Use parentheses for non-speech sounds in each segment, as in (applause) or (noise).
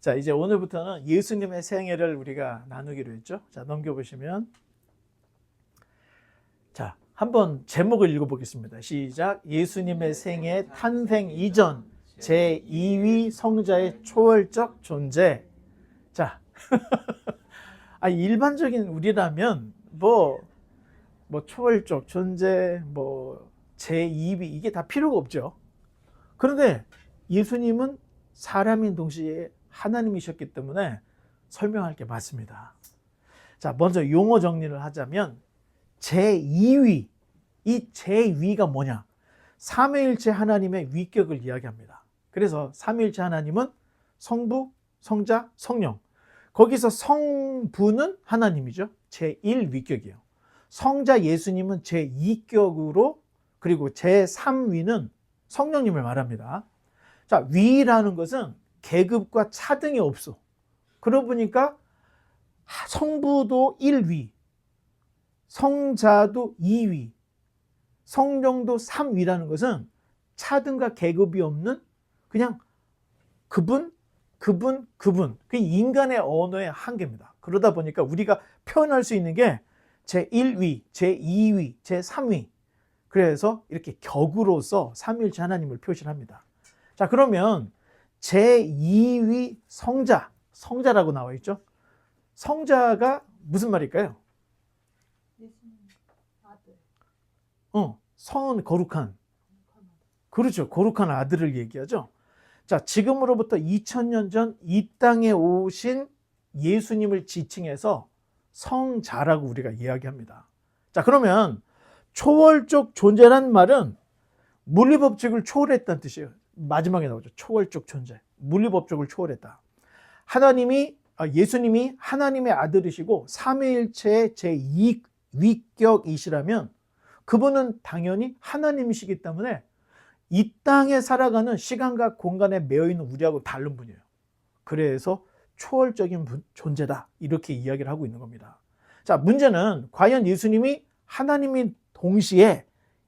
자, 이제 오늘부터는 예수님의 생애를 우리가 나누기로 했죠. 자, 넘겨보시면. 자, 한번 제목을 읽어보겠습니다. 시작. 예수님의 생애 탄생 이전 제2위 성자의 초월적 존재. 자, (laughs) 아, 일반적인 우리라면 뭐, 뭐 초월적 존재, 뭐 제2위 이게 다 필요가 없죠. 그런데 예수님은 사람인 동시에 하나님이셨기 때문에 설명할 게 많습니다. 자, 먼저 용어 정리를 하자면 제2위, 이 제2위가 뭐냐? 삼위일체 하나님의 위격을 이야기합니다. 그래서 삼위일체 하나님은 성부, 성자, 성령. 거기서 성부는 하나님이죠. 제1 위격이에요. 성자 예수님은 제2격으로 그리고 제3위는 성령님을 말합니다. 자, 위라는 것은 계급과 차등이 없어. 그러고 보니까 성부도 1위, 성자도 2위, 성령도 3위라는 것은 차등과 계급이 없는 그냥 그분, 그분, 그분. 그 인간의 언어의 한계입니다. 그러다 보니까 우리가 표현할 수 있는 게 제1위, 제2위, 제3위. 그래서 이렇게 격으로서 삼위일체 하나님을 표시합니다. 자, 그러면 제2위 성자, 성자라고 나와 있죠? 성자가 무슨 말일까요? 어, 성은 거룩한. 그렇죠. 거룩한 아들을 얘기하죠. 자, 지금으로부터 2000년 전 이 땅에 오신 예수님을 지칭해서 성자라고 우리가 이야기합니다. 자, 그러면 초월적 존재란 말은 물리법칙을 초월했다는 뜻이에요. 마지막에 나오죠. 초월적 존재. 물리법칙을 초월했다. 하나님이, 아, 예수님이 하나님의 아들이시고 삼위일체의 제2 위격이시라면 그분은 당연히 하나님이시기 때문에 이 땅에 살아가는 시간과 공간에 매여 있는 우리하고 다른 분이에요. 그래서 초월적인 분- 존재다. 이렇게 이야기를 하고 있는 겁니다. 자, 문제는 과연 예수님이 하나님이 동시에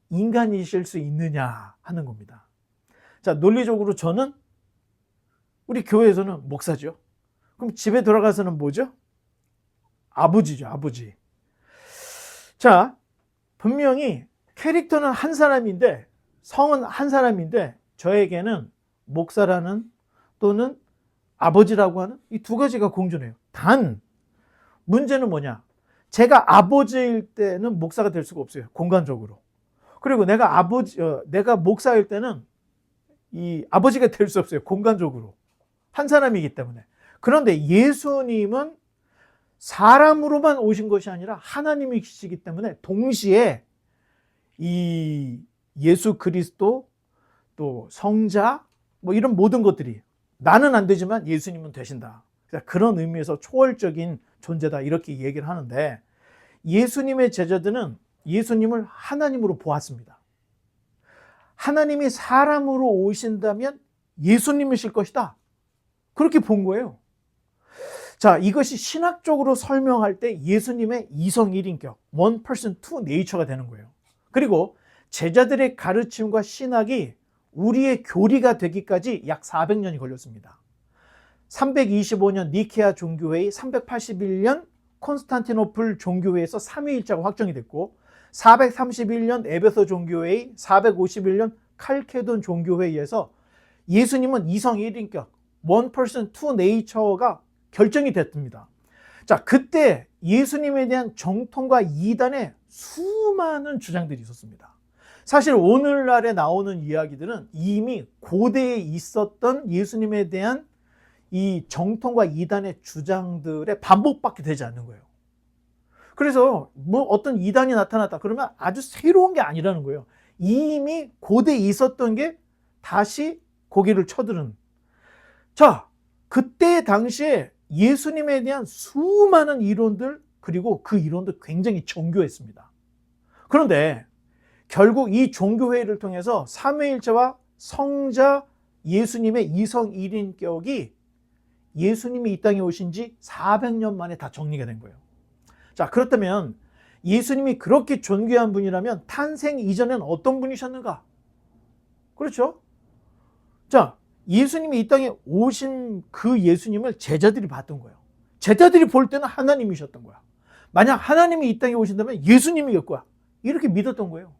인간이실 수 있느냐 하는 겁니다. 자, 논리적으로 저는 우리 교회에서는 목사죠. 그럼 집에 돌아가서는 뭐죠? 아버지죠, 아버지. 자, 분명히 캐릭터는 한 사람인데 성은 한 사람인데 저에게는 목사라는 또는 아버지라고 하는 이 두 가지가 공존해요. 단 문제는 뭐냐? 제가 아버지일 때는 목사가 될 수가 없어요. 공간적으로. 그리고 내가 아버지 어, 내가 목사일 때는 이 아버지가 될 수 없어요. 공간적으로. 한 사람이기 때문에. 그런데 예수님은 사람으로만 오신 것이 아니라 하나님이시기 때문에 동시에 이 예수 그리스도 또 성자 뭐 이런 모든 것들이 나는 안 되지만 예수님은 되신다. 그래서 그런 의미에서 초월적인 존재다 이렇게 얘기를 하는데 예수님의 제자들은 예수님을 하나님으로 보았습니다. 하나님이 사람으로 오신다면 예수님이실 것이다. 그렇게 본 거예요. 자, 이것이 신학적으로 설명할 때 예수님의 이성 1인격, one person, two nature가 되는 거예요. 그리고 제자들의 가르침과 신학이 우리의 교리가 되기까지 약 400년이 걸렸습니다. 325년 니케아 종교회의, 381년 콘스탄티노플 종교회에서 삼위일자가 확정이 됐고 431년 에베소 종교회의, 451년 칼케돈 종교회의에서 예수님은 이성 1인격, one person, two nature가 결정이 됐습니다. 자, 그때 예수님에 대한 정통과 이단의 수많은 주장들이 있었습니다. 사실 오늘날에 나오는 이야기들은 이미 고대에 있었던 예수님에 대한 이 정통과 이단의 주장들의 반복밖에 되지 않는 거예요. 그래서 뭐 어떤 이단이 나타났다 그러면 아주 새로운 게 아니라는 거예요. 이미 고대에 있었던 게 다시 고개를 쳐드는. 자, 그때 당시에 예수님에 대한 수많은 이론들 그리고 그 이론도 굉장히 정교했습니다. 그런데 결국 이 종교회의를 통해서 삼위일체와 성자 예수님의 이성 1인격이 예수님이 이 땅에 오신 지 400년 만에 다 정리가 된 거예요. 자, 그렇다면 예수님이 그렇게 존귀한 분이라면 탄생 이전엔 어떤 분이셨는가? 그렇죠? 자, 예수님이 이 땅에 오신 그 예수님을 제자들이 봤던 거예요. 제자들이 볼 때는 하나님이셨던 거야. 만약 하나님이 이 땅에 오신다면 예수님이었 거야. 이렇게 믿었던 거예요.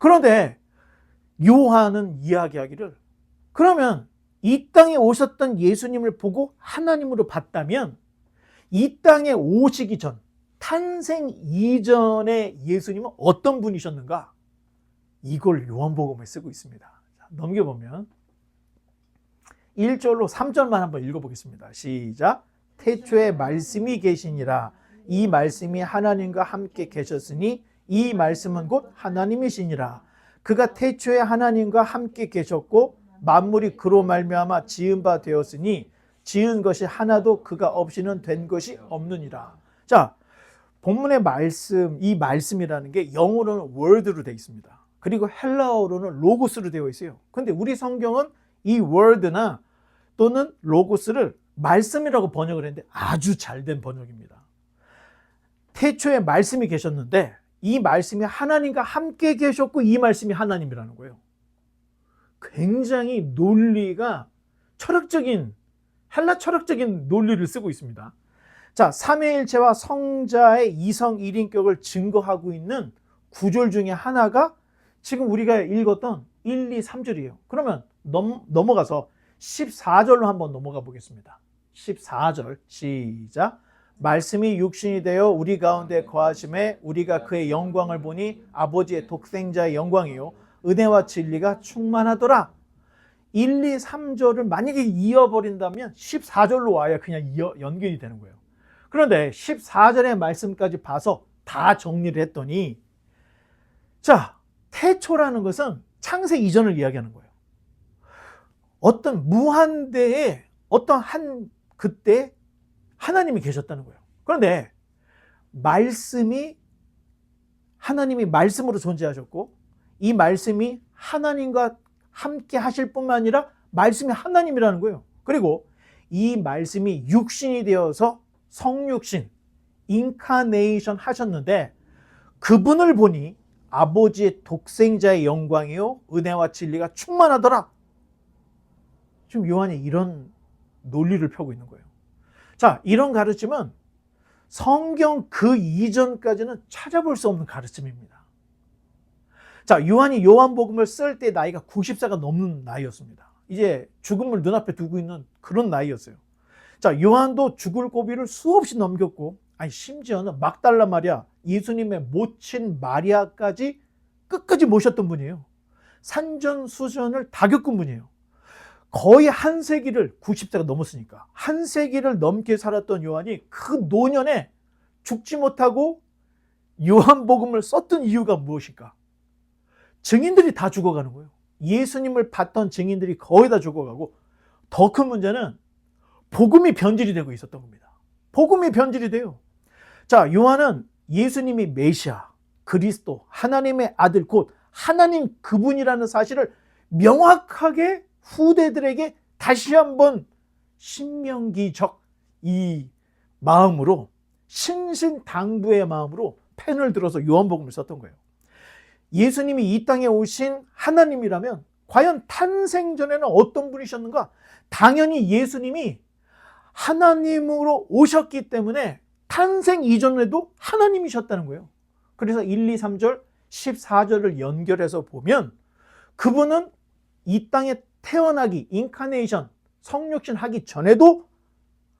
그런데 요한은 이야기하기를 그러면 이 땅에 오셨던 예수님을 보고 하나님으로 봤다면 이 땅에 오시기 전 탄생 이전의 예수님은 어떤 분이셨는가? 이걸 요한복음에 쓰고 있습니다. 자, 넘겨보면 1절로 3절만 한번 읽어보겠습니다. 시작. 태초에 말씀이 계시니라. 이 말씀이 하나님과 함께 계셨으니 이 말씀은 곧 하나님이시니라. 그가 태초에 하나님과 함께 계셨고 만물이 그로 말미암아 지은 바 되었으니 지은 것이 하나도 그가 없이는 된 것이 없느니라. 자, 본문의 말씀, 이 말씀이라는 게 영어로는 word로 되어 있습니다. 그리고 헬라어로는 로고스로 되어 있어요. 근데 우리 성경은 이 word나 또는 로고스를 말씀이라고 번역을 했는데 아주 잘된 번역입니다. 태초에 말씀이 계셨는데 이 말씀이 하나님과 함께 계셨고 이 말씀이 하나님이라는 거예요. 굉장히 논리가 철학적인 헬라 철학적인 논리를 쓰고 있습니다. 자, 삼위일체와 성자의 이성 일인격을 증거하고 있는 구절 중에 하나가 지금 우리가 읽었던 1, 2, 3절이에요. 그러면 넘, 넘어가서 14절로 한번 넘어가 보겠습니다. 14절 시작. 말씀이 육신이 되어 우리 가운데 거하심에 우리가 그의 영광을 보니 아버지의 독생자의 영광이요 은혜와 진리가 충만하더라. 1, 2, 3절을 만약에 이어버린다면 14절로 와야 그냥 이어, 연결이 되는 거예요. 그런데 14절의 말씀까지 봐서 다 정리를 했더니 자, 태초라는 것은 창세 이전을 이야기하는 거예요. 어떤 무한대의 어떤 한 그때 하나님이 계셨다는 거예요. 그런데 말씀이 하나님이 말씀으로 존재하셨고 이 말씀이 하나님과 함께 하실 뿐만 아니라 말씀이 하나님이라는 거예요. 그리고 이 말씀이 육신이 되어서 성육신, 인카네이션 하셨는데 그분을 보니 아버지의 독생자의 영광이요 은혜와 진리가 충만하더라. 지금 요한이 이런 논리를 펴고 있는 거예요. 자, 이런 가르침은 성경 그 이전까지는 찾아볼 수 없는 가르침입니다. 자, 요한이 요한복음을 쓸 때 나이가 90세가 넘는 나이였습니다. 이제 죽음을 눈앞에 두고 있는 그런 나이였어요. 자, 요한도 죽을 고비를 수없이 넘겼고, 아니, 심지어는 막달라 마리아, 예수님의 모친 마리아까지 끝까지 모셨던 분이에요. 산전수전을 다 겪은 분이에요. 거의 한 세기를 90세가 넘었으니까 한 세기를 넘게 살았던 요한이 그 노년에 죽지 못하고 요한복음을 썼던 이유가 무엇일까? 증인들이 다 죽어가는 거예요. 예수님을 봤던 증인들이 거의 다 죽어가고 더 큰 문제는 복음이 변질이 되고 있었던 겁니다. 복음이 변질이 돼요. 자, 요한은 예수님이 메시아, 그리스도, 하나님의 아들 곧 하나님 그분이라는 사실을 명확하게 후대들에게 다시 한번 신명기적 이 마음으로 신신당부의 마음으로 펜을 들어서 요한복음을 썼던 거예요. 예수님이 이 땅에 오신 하나님이라면 과연 탄생 전에는 어떤 분이셨는가? 당연히 예수님이 하나님으로 오셨기 때문에 탄생 이전에도 하나님이셨다는 거예요. 그래서 1, 2, 3절, 14절을 연결해서 보면 그분은 이 땅에 태어나기, 인카네이션, 성육신 하기 전에도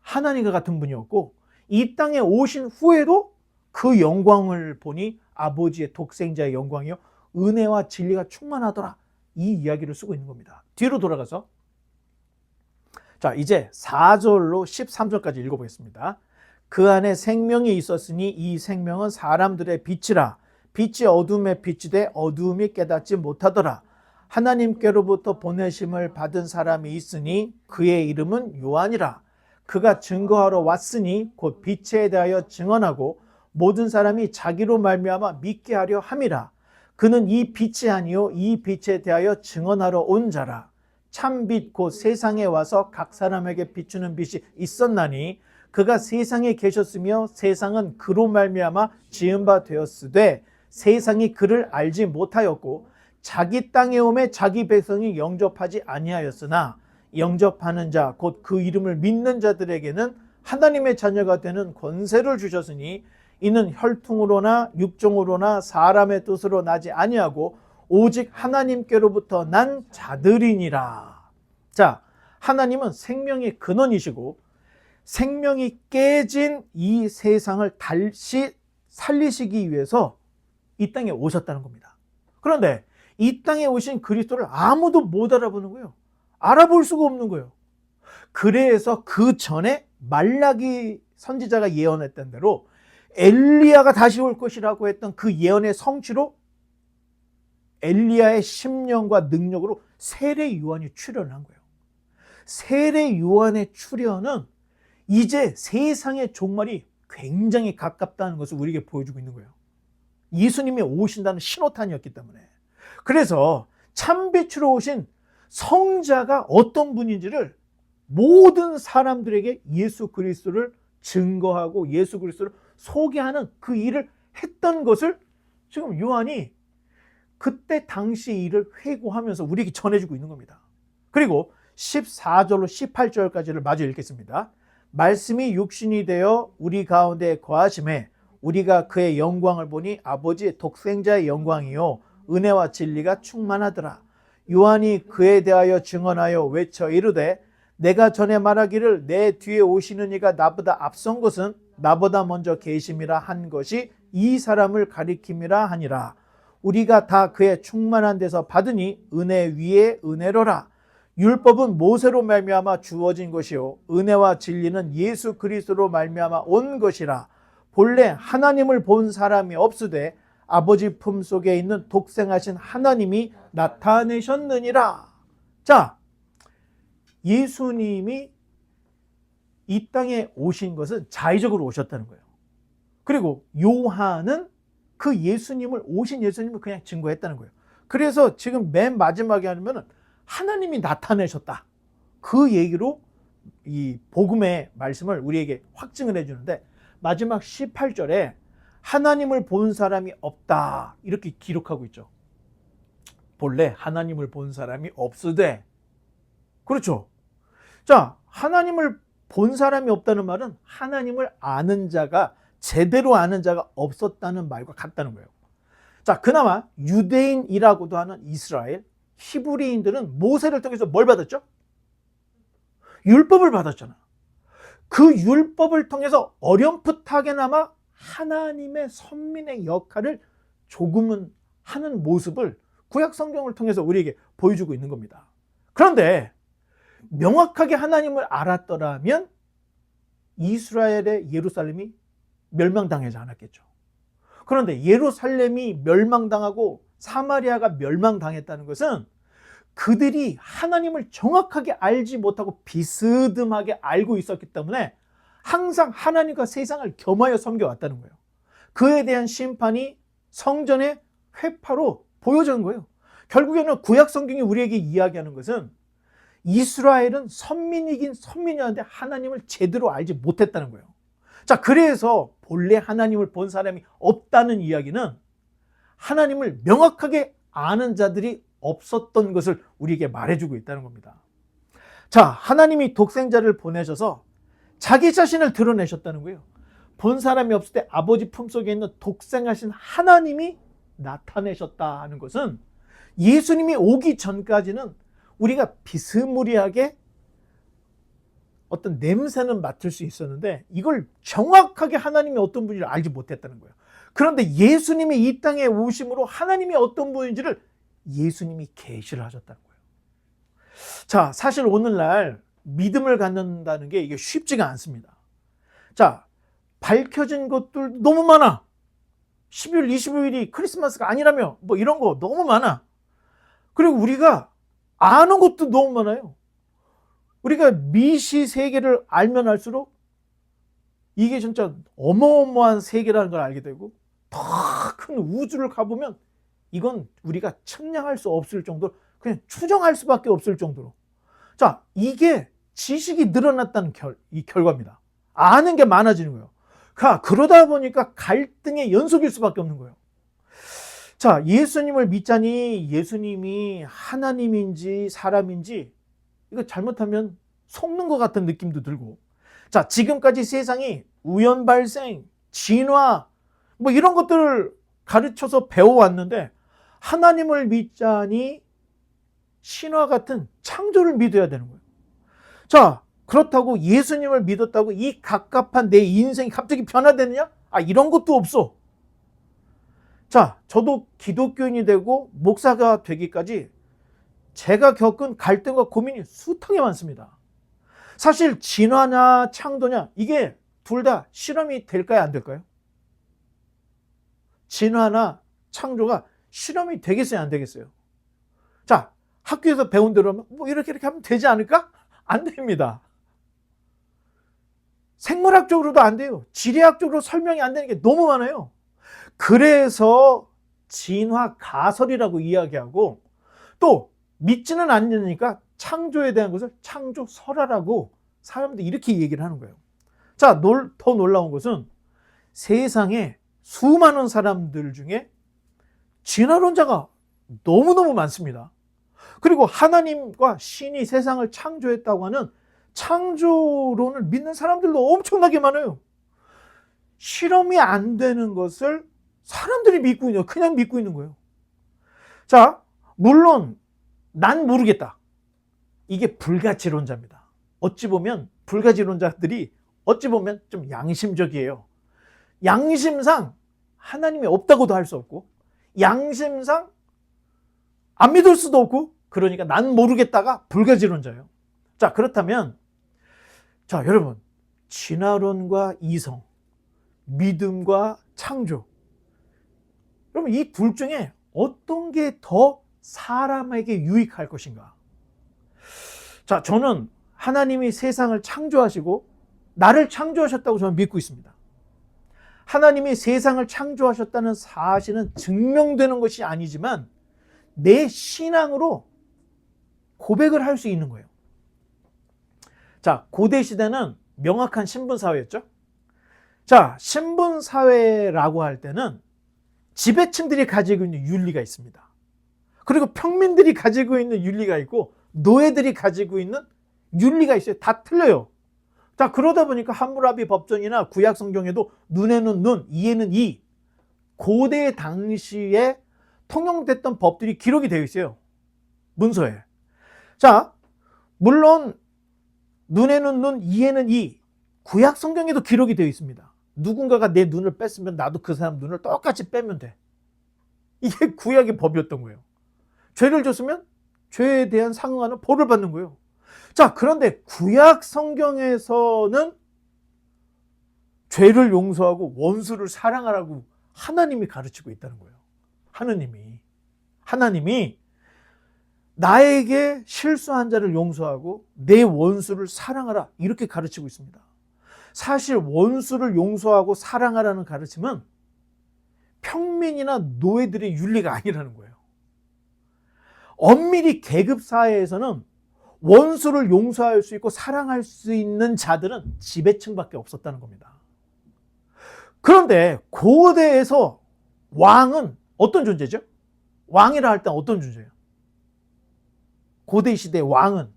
하나님과 같은 분이었고 이 땅에 오신 후에도 그 영광을 보니 아버지의 독생자의 영광이요 은혜와 진리가 충만하더라. 이 이야기를 쓰고 있는 겁니다. 뒤로 돌아가서 자, 이제 4절로 13절까지 읽어보겠습니다. 그 안에 생명이 있었으니 이 생명은 사람들의 빛이라 빛이 어둠에 돼 어둠이 깨닫지 못하더라. 하나님께로부터 보내심을 받은 사람이 있으니 그의 이름은 요한이라. 그가 증거하러 왔으니 곧 빛에 대하여 증언하고 모든 사람이 자기로 말미암아 믿게 하려 함이라. 그는 이 빛이 아니요 이 빛에 대하여 증언하러 온 자라. 참빛 곧 세상에 와서 각 사람에게 비추는 빛이 있었나니 그가 세상에 계셨으며 세상은 그로 말미암아 지은 바 되었으되 세상이 그를 알지 못하였고 자기 땅에 오매 자기 백성이 영접하지 아니하였으나 영접하는 자, 곧 그 이름을 믿는 자들에게는 하나님의 자녀가 되는 권세를 주셨으니 이는 혈통으로나 육종으로나 사람의 뜻으로 나지 아니하고 오직 하나님께로부터 난 자들이니라. 자, 하나님은 생명의 근원이시고 생명이 깨진 이 세상을 다시 살리시기 위해서 이 땅에 오셨다는 겁니다. 그런데 이 땅에 오신 그리스도를 아무도 못 알아보는 거예요. 알아볼 수가 없는 거예요. 그래서 그 전에 말라기 선지자가 예언했던 대로 엘리야가 다시 올 것이라고 했던 그 예언의 성취로 엘리야의 심령과 능력으로 세례 요한이 출현한 거예요. 세례 요한의 출현은 이제 세상의 종말이 굉장히 가깝다는 것을 우리에게 보여주고 있는 거예요. 예수님이 오신다는 신호탄이었기 때문에. 그래서 참빛으로 오신 성자가 어떤 분인지를 모든 사람들에게 예수 그리스도를 증거하고 예수 그리스도를 소개하는 그 일을 했던 것을 지금 요한이 그때 당시 일을 회고하면서 우리에게 전해주고 있는 겁니다. 그리고 14절로 18절까지를 마저 읽겠습니다. 말씀이 육신이 되어 우리 가운데 거하심에 우리가 그의 영광을 보니 아버지의 독생자의 영광이요 은혜와 진리가 충만하더라. 요한이 그에 대하여 증언하여 외쳐 이르되 내가 전에 말하기를 내 뒤에 오시는 이가 나보다 앞선 것은 나보다 먼저 계심이라 한 것이 이 사람을 가리킴이라 하니라. 우리가 다 그의 충만한 데서 받으니 은혜 위에 은혜로라. 율법은 모세로 말미암아 주어진 것이요 은혜와 진리는 예수 그리스도로 말미암아 온 것이라. 본래 하나님을 본 사람이 없으되 아버지 품 속에 있는 독생하신 하나님이 나타내셨느니라. 자, 예수님이 이 땅에 오신 것은 자의적으로 오셨다는 거예요. 그리고 요한은 그 예수님을 오신 예수님을 그냥 증거했다는 거예요. 그래서 지금 맨 마지막에 하면은 하나님이 나타내셨다. 그 얘기로 이 복음의 말씀을 우리에게 확증을 해주는데 마지막 18절에 하나님을 본 사람이 없다. 이렇게 기록하고 있죠. 본래 하나님을 본 사람이 없으되. 그렇죠. 자, 하나님을 본 사람이 없다는 말은 하나님을 아는 자가 제대로 아는 자가 없었다는 말과 같다는 거예요. 자, 그나마 유대인이라고도 하는 이스라엘, 히브리인들은 모세를 통해서 뭘 받았죠? 율법을 받았잖아. 그 율법을 통해서 어렴풋하게나마 하나님의 선민의 역할을 조금은 하는 모습을 구약 성경을 통해서 우리에게 보여주고 있는 겁니다. 그런데 명확하게 하나님을 알았더라면 이스라엘의 예루살렘이 멸망당하지 않았겠죠. 그런데 예루살렘이 멸망당하고 사마리아가 멸망당했다는 것은 그들이 하나님을 정확하게 알지 못하고 비스듬하게 알고 있었기 때문에 항상 하나님과 세상을 겸하여 섬겨왔다는 거예요. 그에 대한 심판이 성전의 회파로 보여진 거예요. 결국에는 구약 성경이 우리에게 이야기하는 것은 이스라엘은 선민이긴 선민이었는데 하나님을 제대로 알지 못했다는 거예요. 자, 그래서 본래 하나님을 본 사람이 없다는 이야기는 하나님을 명확하게 아는 자들이 없었던 것을 우리에게 말해주고 있다는 겁니다. 자, 하나님이 독생자를 보내셔서 자기 자신을 드러내셨다는 거예요. 본 사람이 없을 때 아버지 품속에 있는 독생하신 하나님이 나타내셨다 하는 것은 예수님이 오기 전까지는 우리가 비스무리하게 어떤 냄새는 맡을 수 있었는데 이걸 정확하게 하나님이 어떤 분인지 알지 못했다는 거예요. 그런데 예수님이 이 땅에 오심으로 하나님이 어떤 분인지를 예수님이 계시를 하셨다는 거예요. 자, 사실 오늘날 믿음을 갖는다는 게 이게 쉽지가 않습니다. 자, 밝혀진 것들 너무 많아. 12월 25일이 크리스마스가 아니라며 뭐 이런 거 너무 많아. 그리고 우리가 아는 것도 너무 많아요. 우리가 미시 세계를 알면 알수록 이게 진짜 어마어마한 세계라는 걸 알게 되고 더 큰 우주를 가보면 이건 우리가 측량할 수 없을 정도로 그냥 추정할 수밖에 없을 정도로 자 이게 지식이 늘어났다는 결, 이 결과입니다. 아는 게 많아지는 거예요. 가 그러다 보니까 갈등의 연속일 수밖에 없는 거예요. 자 예수님을 믿자니 예수님이 하나님인지 사람인지 이거 잘못하면 속는 것 같은 느낌도 들고. 자, 지금까지 세상이 우연 발생, 진화, 뭐 이런 것들을 가르쳐서 배워왔는데 하나님을 믿자니 신화 같은 창조를 믿어야 되는 거예요. 자, 그렇다고 예수님을 믿었다고 이 갑갑한 내 인생이 갑자기 변화되느냐? 아, 이런 것도 없어. 자, 저도 기독교인이 되고 목사가 되기까지 제가 겪은 갈등과 고민이 숱하게 많습니다. 사실 진화냐 창조냐 이게 둘 다 실험이 될까요 안 될까요? 진화나 창조가 실험이 되겠어요 안 되겠어요? 자 학교에서 배운 대로 하면 뭐 이렇게 이렇게 하면 되지 않을까? 안 됩니다. 생물학적으로도 안 돼요. 지리학적으로 설명이 안 되는 게 너무 많아요. 그래서 진화 가설이라고 이야기하고 또 믿지는 않으니까 창조에 대한 것을 창조설화라고 사람들이 이렇게 얘기를 하는 거예요. 자, 놀- 더 놀라운 것은 세상에 수많은 사람들 중에 진화론자가 너무너무 많습니다. 그리고 하나님과 신이 세상을 창조했다고 하는 창조론을 믿는 사람들도 엄청나게 많아요. 실험이 안 되는 것을 사람들이 믿고 있는, 그냥 믿고 있는 거예요. 자, 물론 난 모르겠다. 이게 불가지론자입니다. 어찌 보면 불가지론자들이 어찌 보면 좀 양심적이에요. 양심상 하나님이 없다고도 할 수 없고, 양심상 안 믿을 수도 없고, 그러니까 난 모르겠다가 불가지론자예요. 자, 그렇다면, 자, 여러분, 진화론과 이성, 믿음과 창조. 그러면 이둘 중에 어떤 게 더 사람에게 유익할 것인가? 자, 저는 하나님이 세상을 창조하시고 나를 창조하셨다고 저는 믿고 있습니다. 하나님이 세상을 창조하셨다는 사실은 증명되는 것이 아니지만 내 신앙으로 고백을 할 수 있는 거예요. 자, 고대 시대는 명확한 신분 사회였죠. 자, 신분 사회라고 할 때는 지배층들이 가지고 있는 윤리가 있습니다. 그리고 평민들이 가지고 있는 윤리가 있고 노예들이 가지고 있는 윤리가 있어요. 다 틀려요. 자, 그러다 보니까 함무라비 법전이나 구약 성경에도 눈에는 눈, 이에는 이 고대 당시에 통용됐던 법들이 기록이 되어 있어요. 문서에. 자, 물론 눈에는 눈, 이에는 이 구약 성경에도 기록이 되어 있습니다. 누군가가 내 눈을 뺐으면 나도 그 사람 눈을 똑같이 빼면 돼. 이게 구약의 법이었던 거예요. 죄를 졌으면 죄에 대한 상응하는 벌을 받는 거예요. 자, 그런데 구약 성경에서는 죄를 용서하고 원수를 사랑하라고 하나님이 가르치고 있다는 거예요. 하느님이. 하나님이 나에게 실수한 자를 용서하고 내 원수를 사랑하라. 이렇게 가르치고 있습니다. 사실 원수를 용서하고 사랑하라는 가르침은 평민이나 노예들의 윤리가 아니라는 거예요. 엄밀히 계급 사회에서는 원수를 용서할 수 있고 사랑할 수 있는 자들은 지배층밖에 없었다는 겁니다. 그런데 고대에서 왕은 어떤 존재죠? 왕이라 할 때 어떤 존재예요? 고대 시대 왕은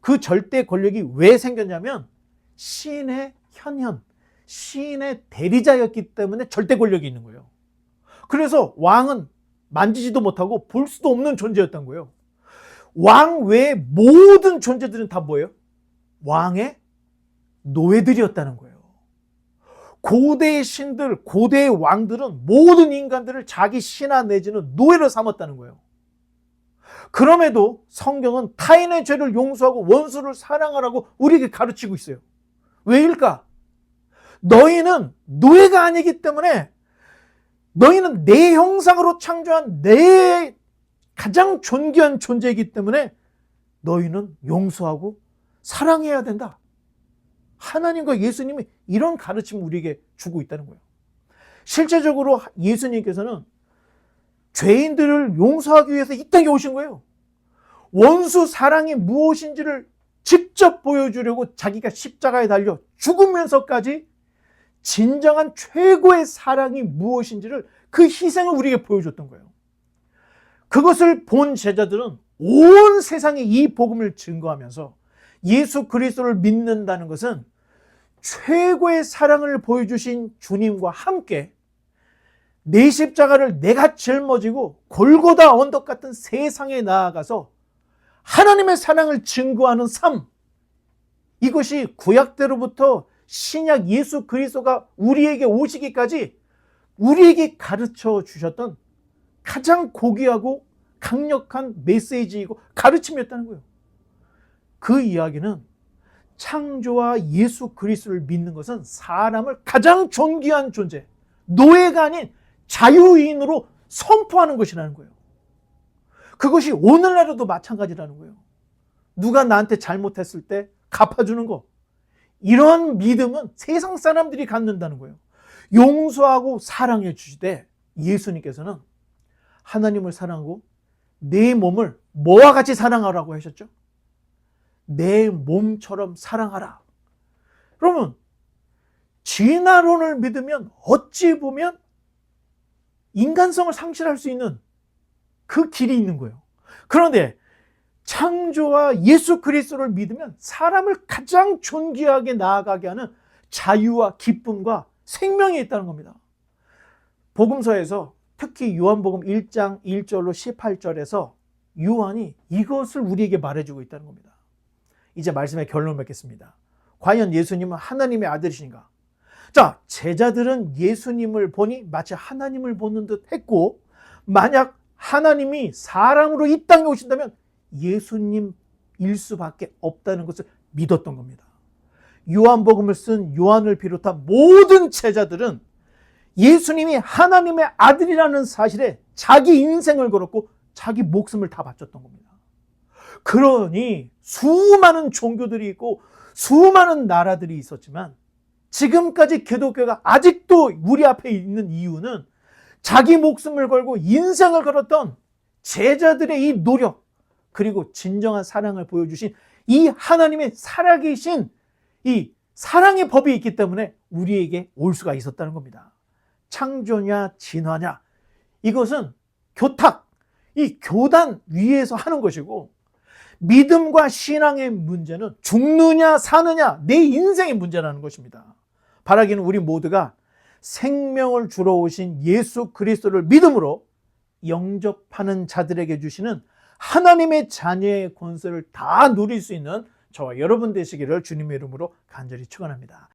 그 절대 권력이 왜 생겼냐면 신의 현현, 신의 대리자였기 때문에 절대 권력이 있는 거예요. 그래서 왕은 만지지도 못하고 볼 수도 없는 존재였던 거예요. 왕 외의 모든 존재들은 다 뭐예요? 왕의 노예들이었다는 거예요. 고대의 신들, 고대의 왕들은 모든 인간들을 자기 신하 내지는 노예로 삼았다는 거예요. 그럼에도 성경은 타인의 죄를 용서하고 원수를 사랑하라고 우리에게 가르치고 있어요. 왜일까? 너희는 노예가 아니기 때문에 너희는 내 형상으로 창조한 내 가장 존귀한 존재이기 때문에 너희는 용서하고 사랑해야 된다. 하나님과 예수님이 이런 가르침을 우리에게 주고 있다는 거예요. 실제적으로 예수님께서는 죄인들을 용서하기 위해서 이 땅에 오신 거예요. 원수 사랑이 무엇인지를 직접 보여주려고 자기가 십자가에 달려 죽으면서까지 진정한 최고의 사랑이 무엇인지를 그 희생을 우리에게 보여줬던 거예요. 그것을 본 제자들은 온 세상에 이 복음을 증거하면서 예수 그리스도를 믿는다는 것은 최고의 사랑을 보여주신 주님과 함께 내 십자가를 내가 짊어지고 골고다 언덕 같은 세상에 나아가서 하나님의 사랑을 증거하는 삶. 이것이 구약 때로부터 신약 예수 그리스도가 우리에게 오시기까지 우리에게 가르쳐 주셨던 가장 고귀하고 강력한 메시지이고 가르침이었다는 거예요. 그 이야기는 창조와 예수 그리스도를 믿는 것은 사람을 가장 존귀한 존재, 노예가 아닌 자유인으로 선포하는 것이라는 거예요. 그것이 오늘날에도 마찬가지라는 거예요. 누가 나한테 잘못했을 때 갚아주는 거. 이런 믿음은 세상 사람들이 갖는다는 거예요. 용서하고 사랑해 주시되 예수님께서는 하나님을 사랑하고 내 몸을 뭐와 같이 사랑하라고 하셨죠? 내 몸처럼 사랑하라. 그러면 진화론을 믿으면 어찌 보면 인간성을 상실할 수 있는 그 길이 있는 거예요. 그런데 창조와 예수 그리스도를 믿으면 사람을 가장 존귀하게 나아가게 하는 자유와 기쁨과 생명이 있다는 겁니다. 복음서에서 특히 요한복음 1장 1절로 18절에서 요한이 이것을 우리에게 말해주고 있다는 겁니다. 이제 말씀의 결론을 맺겠습니다. 과연 예수님은 하나님의 아들이신가? 자, 제자들은 예수님을 보니 마치 하나님을 보는 듯 했고, 만약 하나님이 사람으로 이 땅에 오신다면 예수님일 수밖에 없다는 것을 믿었던 겁니다. 요한복음을 쓴 요한을 비롯한 모든 제자들은 예수님이 하나님의 아들이라는 사실에 자기 인생을 걸었고 자기 목숨을 다 바쳤던 겁니다. 그러니 수많은 종교들이 있고 수많은 나라들이 있었지만 지금까지 기독교가 아직도 우리 앞에 있는 이유는 자기 목숨을 걸고 인생을 걸었던 제자들의 이 노력 그리고 진정한 사랑을 보여주신 이 하나님의 살아계신 이 사랑의 법이 있기 때문에 우리에게 올 수가 있었다는 겁니다. 창조냐 진화냐 이것은 교탁 이 교단 위에서 하는 것이고 믿음과 신앙의 문제는 죽느냐 사느냐 내 인생의 문제라는 것입니다. 바라기는 우리 모두가 생명을 주러 오신 예수 그리스도를 믿음으로 영접하는 자들에게 주시는 하나님의 자녀의 권세를 다 누릴 수 있는 저와 여러분 되시기를 주님의 이름으로 간절히 축원합니다.